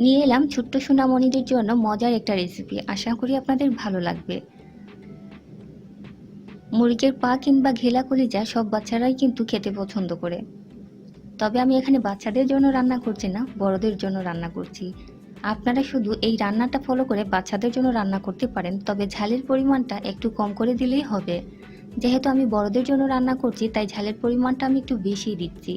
নিয়ে এলাম ছোট্ট সোনামণিদের জন্য মজার একটা রেসিপি আশা করি আপনাদের ভালো লাগবে। মুরগির পা কিংবা ঘেলা কলিজা সব বাচ্চারাই কিন্তু খেতে পছন্দ করে। তবে আমি এখানে বাচ্চাদের জন্য রান্না করছি না, বড়দের জন্য রান্না করছি। আপনারা শুধু এই রান্নাটা ফলো করে বাচ্চাদের জন্য রান্না করতে পারেন, তবে ঝালের পরিমাণটা একটু কম করে দিলেই হবে। যেহেতু আমি বড়দের জন্য রান্না করছি, তাই ঝালের পরিমাণটা আমি একটু বেশি দিচ্ছি।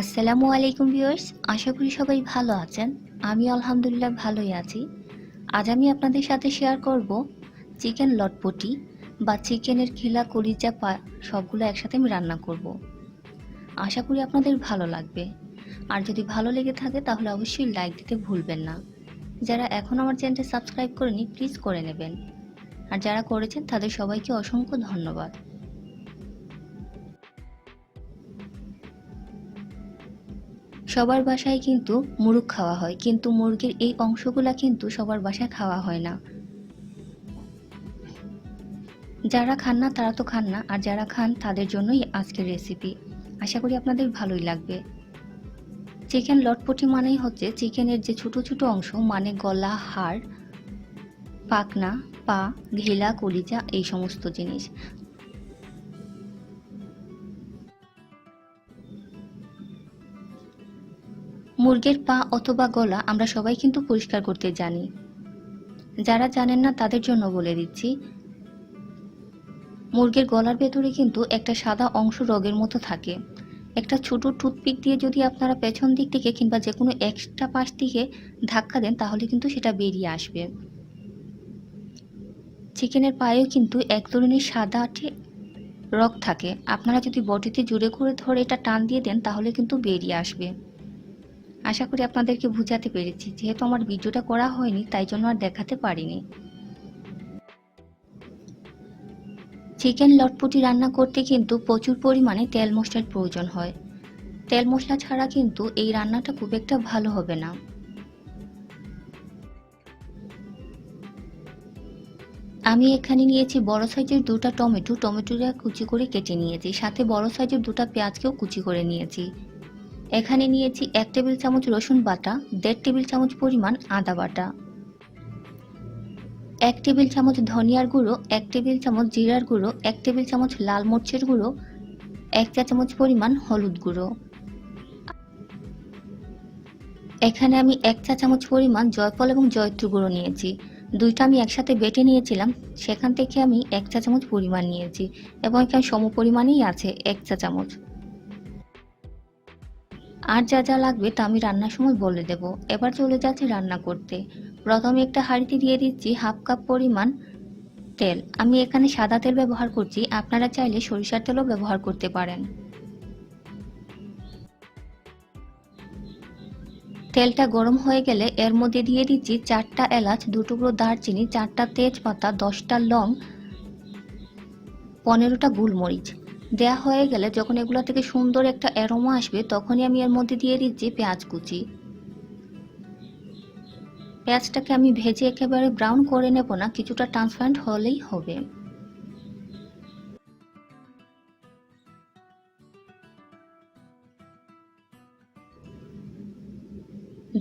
আসসালামু আলাইকুম ভিউয়ার্স, আশা করি সবাই ভালো আছেন। আমি আলহামদুলিল্লাহ ভালোই আছি। আজ আমি আপনাদের সাথে শেয়ার করব চিকেন লটপটি বা চিকেনের খিলা, কলিজা, পা, সবগুলো একসাথে আমি রান্না করব। আশা করি আপনাদের ভালো লাগবে। আর যদি ভালো লেগে থাকে তাহলে অবশ্যই লাইক দিতে ভুলবেন না। যারা এখন আমার চ্যানেলটা সাবস্ক্রাইব করেনি প্লিজ করে নেবেন। আর যারা করেছেন তাদের সবাইকে অসংখ্য ধন্যবাদ। সবার বাসায় কিন্তু মুরগ খাওয়া হয়, কিন্তু মুরগির এই অংশগুলা কিন্তু সবার বাসায় খাওয়া হয় না। যারা খান না, তারা তো খান না, আর যারা খান, তাদের জন্যই আজকের রেসিপি আশা করি আপনাদের ভালোই লাগবে। চিকেন লটপটি মানেই হচ্ছে চিকেনের যে ছোট ছোট অংশ মানে গলা, হাড়, পাকনা, পা, ঘিলা, কলিজা, এই সমস্ত জিনিস। মুরগির পা অথবা গলা আমরা সবাই কিন্তু পরিষ্কার করতে জানি। যারা জানেন না তাদের জন্য বলে দিচ্ছি, মুরগির গলার ভেতরে কিন্তু একটা সাদা অংশ রগের মতো থাকে। একটা ছোট টুথপিক দিয়ে যদি আপনারা পেছন দিক থেকে কিংবা যে কোনো এক্সট্রা পাশ থেকে ধাক্কা দেন, তাহলে কিন্তু সেটা বেরিয়ে আসবে। চিকেনের পায়েও কিন্তু এক ধরনের সাদা আঠে রগ থাকে। আপনারা যদি বডিতে জুড়ে করে ধরে এটা টান দিয়ে দেন, তাহলে কিন্তু বেরিয়ে আসবে। আশা করি আপনাদেরকে বুঝাতে পেরেছি। যেহেতু আমার ভিডিওটা করা হয়নি, তাই জন্য আর দেখাতে পারিনি। চিকেন লটপটি রান্না করতে কিন্তু প্রচুর পরিমাণে তেল মশলার প্রয়োজন হয়। তেল মশলা ছাড়া কিন্তু এই রান্নাটা খুব একটা ভালো হবে না। আমি এখানে নিয়েছি বড় সাইজের দুটা টমেটো। টমেটোটা কুচি করে কেটে নিয়েছি। সাথে বড় সাইজের দুটা পেঁয়াজকেও কুচি করে নিয়েছি। এখানে নিয়েছি এক টেবিল চামচ রসুন বাটা, দেড় টেবিল চামচ পরিমাণ আদা বাটা, এক টেবিল চামচ ধনিয়ার গুঁড়ো, এক টেবিল চামচ জিরার গুঁড়ো, এক টেবিল চামচ লাল মরিচের গুঁড়ো, এক চা চামচ পরিমাণ হলুদ গুঁড়ো। এখানে আমি এক চা চামচ পরিমাণ জয়ফল এবং জয়ত্রী গুঁড়ো নিয়েছি। দুইটা আমি একসাথে বেটে নিয়েছিলাম, সেখান থেকে আমি এক চা চামচ পরিমাণ নিয়েছি এবং এখানে সম পরিমাণেই আছে এক চা চামচ। আর যা যা লাগবে তা আমি রান্নার সময় বলে দেব। এবার চলে যাচ্ছি রান্না করতে। প্রথমে একটা হাঁড়িতে দিয়ে দিচ্ছি হাফ কাপ পরিমাণ তেল। আমি এখানে সাদা তেল ব্যবহার করছি, আপনারা চাইলে সরিষার তেলও ব্যবহার করতে পারেন। তেলটা গরম হয়ে গেলে এর মধ্যে দিয়ে দিচ্ছি চারটা এলাচ দুটুকরো দারচিনি, চারটা তেজপাতা, দশটা লং, পনেরোটা গোলমরিচ। দেয়া হয়ে গেলে যখন এগুলো থেকে সুন্দর একটা অ্যারোমা আসবে, তখনই আমি এর মধ্যে দিয়ে দিচ্ছি পেঁয়াজ কুচি। পেঁয়াজটাকে আমি ভেজে একেবারে ব্রাউন করে নেব না, কিছুটা ট্রান্সপারেন্ট হলেই হবে।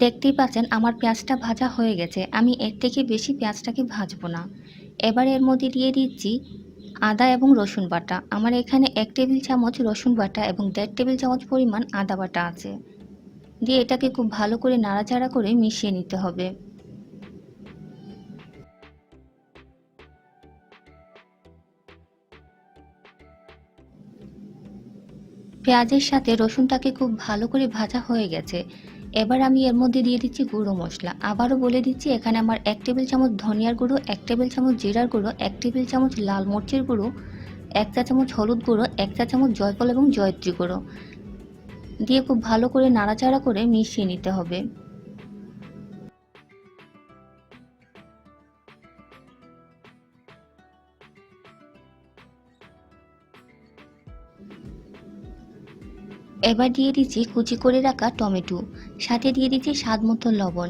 দেখতেই পাচ্ছেন, আমার পেঁয়াজটা ভাজা হয়ে গেছে। আমি এর থেকে বেশি পেঁয়াজটাকে ভাজবো না। এবার এর মধ্যে দিয়ে দিচ্ছি আদা এবং রসুন বাটা। আমার এখানে এক টেবিল চামচ রসুন বাটা এবং দেড় টেবিল চামচ পরিমাণ আদা বাটা আছে। দিয়ে এটাকে খুব ভালো করে নাড়াচাড়া করে মিশিয়ে নিতে হবে। পেঁয়াজের সাথে রসুনটাকে খুব ভালো করে ভাজা হয়ে গেছে। এবার আমি এর মধ্যে দিয়ে দিচ্ছি গুঁড়ো মশলা। আবারও বলে দিচ্ছি, এখানে আমার এক টেবিল চামচ ধনিয়ার গুঁড়ো, এক টেবিল চামচ জিরার গুঁড়ো, এক টেবিল চামচ লাল মরিচের গুঁড়ো, এক চা চামচ হলুদ গুঁড়ো, এক চা চামচ জয়ফল এবং জয়ত্রী গুঁড়ো। দিয়ে খুব ভালো করে নাড়াচাড়া করে মিশিয়ে নিতে হবে। এবার দিয়ে দিচ্ছি কুচি করে রাখা টমেটো। সাথে দিয়ে দিচ্ছি স্বাদ মতো লবণ।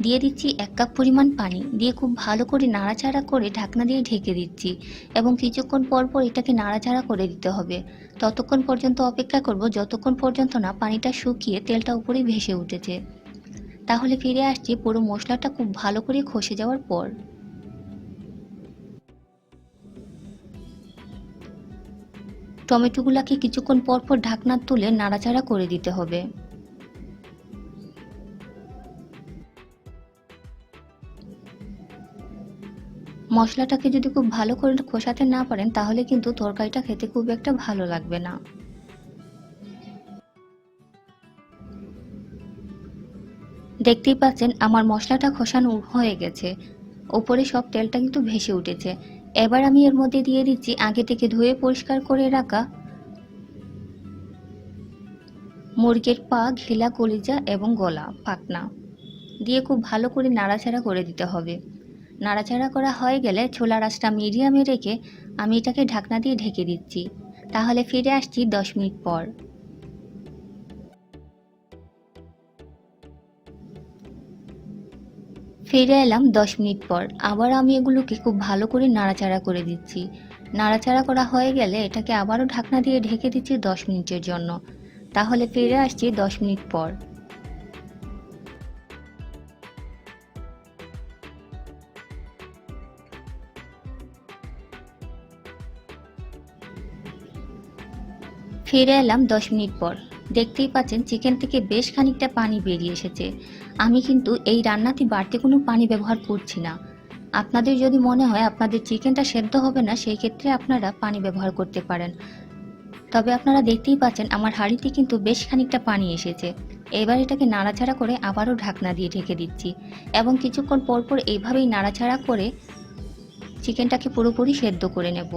দিয়ে দিচ্ছি এক কাপ পরিমাণ পানি। দিয়ে খুব ভালো করে নাড়াচাড়া করে ঢাকনা দিয়ে ঢেকে দিচ্ছি এবং কিছুক্ষণ পর পর এটাকে নাড়াচাড়া করে দিতে হবে। ততক্ষণ পর্যন্ত অপেক্ষা করব, যতক্ষণ পর্যন্ত না পানিটা শুকিয়ে তেলটা উপরে ভেসে উঠেছে। তাহলে ফিরে আসছি পুরো মশলাটা খুব ভালো করে খসে যাওয়ার পর। টমেটোগুলোকে কিছুক্ষণ পর পর ঢাকনা তুলে নাড়াচাড়া করে দিতে হবে। মশলাটাকে যদি খুব ভালো করে কষাতে না পারেন, তাহলে কিন্তু তরকারিটা খেতে খুব একটা ভালো লাগবে না। দেখতেই পাচ্ছেন, আমার মশলাটা খসানো হয়ে গেছে। ওপরে সব তেলটা কিন্তু ভেসে উঠেছে। এবার আমি এর মধ্যে দিয়ে দিচ্ছি আগে থেকে ধুয়ে পরিষ্কার করে রাখা মুরগির পা, ঘিলা, কলিজা এবং গলা পাকনা দিয়ে খুব ভালো করে নাড়াচাড়া করে দিতে হবে। নাড়াচাড়া করা হয়ে গেলে ছোলা রাসটা মিডিয়ামে রেখে আমি এটাকে ঢাকনা দিয়ে ঢেকে দিচ্ছি। তাহলে ফিরে আসছি দশ মিনিট পর। ফিরে এলাম দশ মিনিট পর। আবার আমি এগুলোকে খুব ভালো করে নাড়াচাড়া করে দিচ্ছি। নাড়াচাড়া করা হয়ে গেলে এটাকে আবারও ঢাকনা দিয়ে ঢেকে দিচ্ছি দশ মিনিটের জন্য। তাহলে ফিরে আসছি দশ মিনিট পর। ফিরে এলাম দশ মিনিট পর। দেখতেই পাচ্ছেন চিকেন থেকে বেশ খানিকটা পানি বেরিয়ে এসেছে। আমি কিন্তু এই রান্নাতে বাড়তি কোনো পানি ব্যবহার করছি না। আপনাদের যদি মনে হয় আপনাদের চিকেনটা সেদ্ধ হবে না, সেই ক্ষেত্রে আপনারা পানি ব্যবহার করতে পারেন। তবে আপনারা দেখতেই পাচ্ছেন আমার হাঁড়িতে কিন্তু বেশ খানিকটা পানি এসেছে। এবার এটাকে নাড়াচাড়া করে আবারও ঢাকনা দিয়ে ঢেকে দিচ্ছি এবং কিছুক্ষণ পর পর এইভাবেই নাড়াচাড়া করে চিকেনটাকে পুরোপুরি সেদ্ধ করে নেব।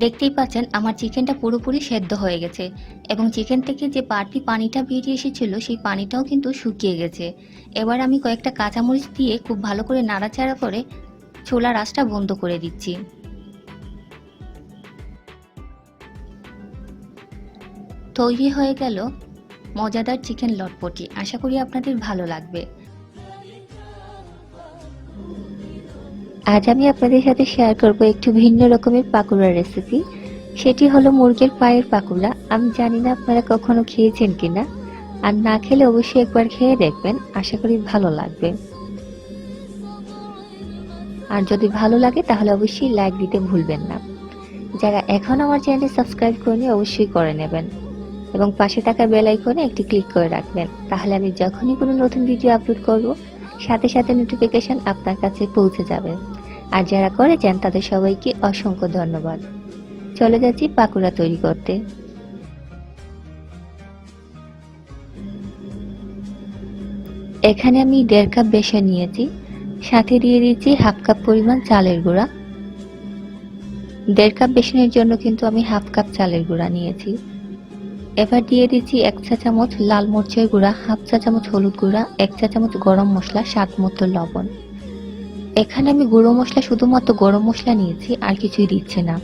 দেখতেই পাচ্ছেন আমার চিকেনটা পুরোপুরি সেদ্ধ হয়ে গেছে এবং চিকেন থেকে যে বাড়তি পানিটা বেরিয়ে এসেছিল, সেই পানিটাও কিন্তু শুকিয়ে গেছে। এবার আমি কয়েকটা কাঁচামরিচ দিয়ে খুব ভালো করে নাড়াচাড়া করে ছোলা রাসটা বন্ধ করে দিচ্ছি। তৈরি হয়ে গেল মজাদার চিকেন লটপটি। আশা করি আপনাদের ভালো লাগবে। আজ আমি আপনাদের সাথে শেয়ার করব একটু ভিন্ন রকমের পাকুড়ার রেসিপি সেটি হলো মুরগির পায়ের পাকুড়া। আমি জানি না আপনারা কখনো খেয়েছেন কিনা। আর না খেলে অবশ্যই একবার খেয়ে দেখবেন। আশা করি ভালো লাগবে। আর যদি ভালো লাগে, তাহলে অবশ্যই লাইক দিতে ভুলবেন না। যারা এখন আমার চ্যানেল সাবস্ক্রাইব করেনি, অবশ্যই করে নেবেন। এবং পাশে থাকা বেল আইকনে একটি ক্লিক করে রাখবেন। তাহলে আমি যখনই কোনো নতুন ভিডিও আপলোড করব সাথে সাথে নোটিফিকেশন আপনার কাছে পৌঁছে যাবে। আর যারা করেছেন তাদের সবাইকে অসংখ্য ধন্যবাদ। চলে যাচ্ছি পাকুড়া তৈরি করতে। এখানে আমি দেড় কাপ বেসন নিয়েছি। সাথে দিয়ে দিচ্ছি হাফ কাপ পরিমাণ চালের গুঁড়া। দেড় কাপ বেসনের জন্য কিন্তু আমি হাফ কাপ চালের গুঁড়া নিয়েছি। এবার দিয়ে দিচ্ছি এক চা চামচ লাল মরিচের গুঁড়া, হাফ চা চামচ হলুদ গুঁড়া, এক চা চামচ গরম মশলা, স্বাদ মতো লবণ। এখানে আমি গুঁড়ো মশলা শুধুমাত্র গরম মশলা নিয়েছি, আর কিছুই দিচ্ছে না।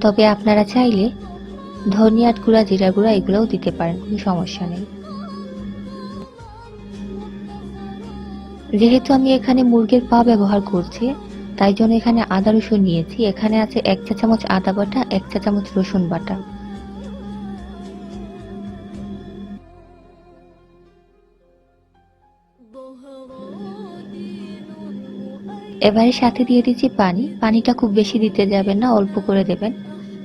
তবে আপনারা চাইলে ধনিয়ার গুঁড়া জিরা গুঁড়া, এগুলোও দিতে পারেন, কোনো সমস্যা নেই। যেহেতু আমি এখানে মুরগির পা ব্যবহার করছি, তাই জন্য এখানে আদা রসুন নিয়েছি। এখানে আছে এক চা চামচ আদা বাটা, এক চা চামচ রসুন বাটা। এবারে সাথে দিয়ে দিচ্ছি পানি। পানিটা খুব বেশি দিতে যাবেন না, অল্প করে দেবেন।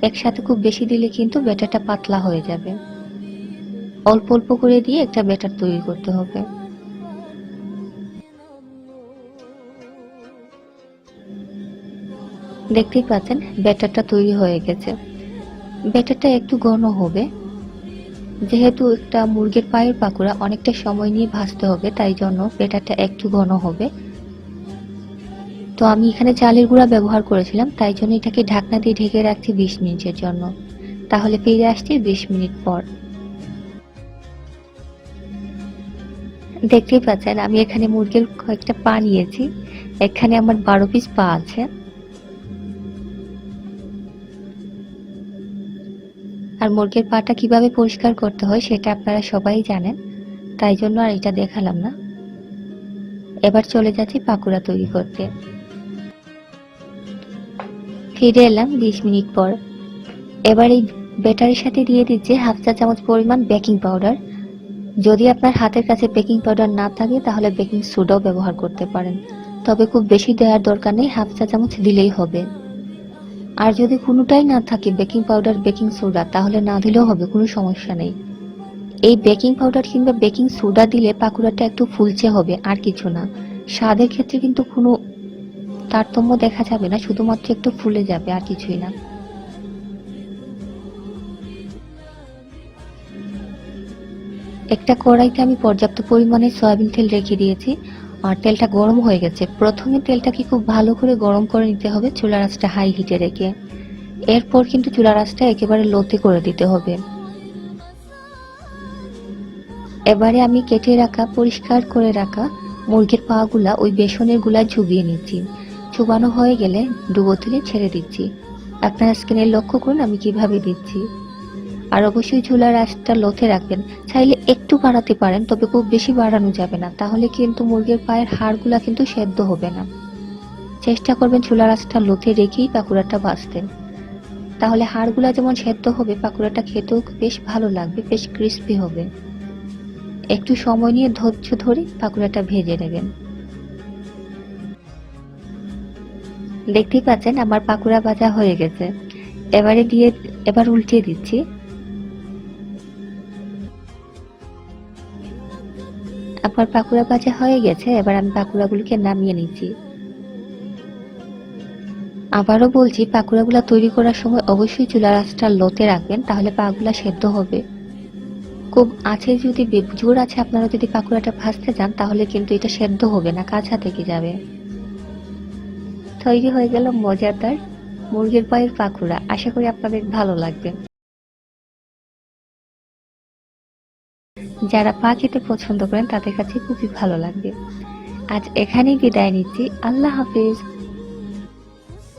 একসাথে খুব বেশি দিলে কিন্তু ব্যাটারটা পাতলা হয়ে যাবে। অল্প অল্প করে দিয়ে একটা ব্যাটার তৈরি করতে হবে। দেখতেই পাচ্ছেন, ব্যাটারটা তৈরি হয়ে গেছে। ব্যাটারটা একটু ঘন হবে। যেহেতু একটা মুরগির পায়ের পাকোড়া অনেকটা সময় নিয়ে ভাজতে হবে, তাই জন্য ব্যাটারটা একটু ঘন হবে। তো আমি এখানে চালের গুঁড়া ব্যবহার করেছিলাম, তাই জন্য এটাকে ঢাকনা দিয়ে ঢেকে রাখছি বিশ মিনিটের জন্য। তাহলে ফিরে আসছি বিশ মিনিট পর। দেখতেই পাচ্ছেন, আমি এখানে মুরগির কয়েকটা পা নিয়েছি। এখানে আমার বারো পিস পা আছে। আর মুরগির পাটা কীভাবে পরিষ্কার করতে হয় সেটা আপনারা সবাই জানেন, তাই জন্য আর এটা দেখালাম না। এবার চলে যাচ্ছি পাকুড়া তৈরি করতে। ফিরে এলাম বিশ মিনিট পর। এবার এই ব্যাটারির সাথে দিয়ে দিচ্ছে হাফ চা চামচ পরিমাণ বেকিং পাউডার। যদি আপনার হাতের কাছে বেকিং পাউডার না থাকে, তাহলে বেকিং সোডাও ব্যবহার করতে পারেন। তবে খুব বেশি দেওয়ার দরকার নেই, হাফ চা চামচ দিলেই হবে। আর যদি কোনোটাই না থাকে বেকিং পাউডার, বেকিং সোডা, তাহলে না দিলেও হবে, কোনো সমস্যা নেই। এই বেকিং পাউডার কিংবা বেকিং সোডা দিলে পাকুড়াটা একটু ফুলচে হবে, আর কিছু না। স্বাদের ক্ষেত্রে কিন্তু কোনো তারতম্য দেখা যাবে না, শুধুমাত্র একটু ফুলে যাবে আর কিছুই না। একটা কড়াইতে আমি পর্যাপ্ত পরিমাণে সয়াবিন তেল রেখে দিয়েছি, আর তেলটা গরম হয়ে গেছে। প্রথমে তেলটাকে খুব ভালো করে গরম করে নিতে হবে চুলার আঁচটা হাই হিটে রেখে। এরপর কিন্তু চুলার আঁচটা একেবারে লোতে করে দিতে হবে। এবারে আমি কেটে রাখা, পরিষ্কার করে রাখা মুরগির পাগুলা ওই বেসনেরগুলা চুবিয়ে নিচ্ছি। চুবানো হয়ে গেলে তুলে ছেড়ে দিচ্ছি। আপনারা স্ক্রিনে লক্ষ্য করুন আমি কীভাবে দিচ্ছি। আর অবশ্যই ঝুলার আঁচটা লোতে রাখবেন। চাইলে একটু বাড়াতে পারেন, তবে খুব বেশি বাড়ানো যাবে না। তাহলে কিন্তু মুরগির পায়ের হাড়গুলা কিন্তু সেদ্ধ হবে না। চেষ্টা করবেন চুলার আঁচটা লোতে রেখেই পাকুড়াটা ভাজতেন তাহলে হাড়গুলা যেমন সেদ্ধ হবে, পাকুড়াটা খেতেও বেশ ভালো লাগবে, বেশ ক্রিস্পি হবে। একটু সময় নিয়ে ধৈর্য ধরে পাকুড়াটা ভেজে নেবেন। দেখতেই পাচ্ছেন আমার পাকুড়া ভাজা হয়ে গেছে। এবারে দিয়ে, এবার উল্টিয়ে দিচ্ছি। আমার পাকুড়া ভাজা হয়ে গেছে, এবার আমি পাকুড়াগুলোকে নামিয়ে নিচ্ছি। আবারও বলছি, পাকুড়াগুলো তৈরি করার সময় অবশ্যই চুলার আঁচটা লোতে রাখবেন, তাহলে পাগুলা সেদ্ধ হবে। খুব আছে যদি জোর আছে আপনারা যদি পাকুড়াটা ভাজতে যান, তাহলে কিন্তু এটা সেদ্ধ হবে না, কাঁচা থেকে যাবে। তৈরি হয়ে গেল মজাদার মুরগির পায়ের পাকুড়া আশা করি আপনাদের ভালো লাগবে। যারা পা খেতে পছন্দ করেন, তাদের কাছে খুবই ভালো লাগবে। আজ এখানেই বিদায় নিচ্ছি। আল্লাহ হাফিজ।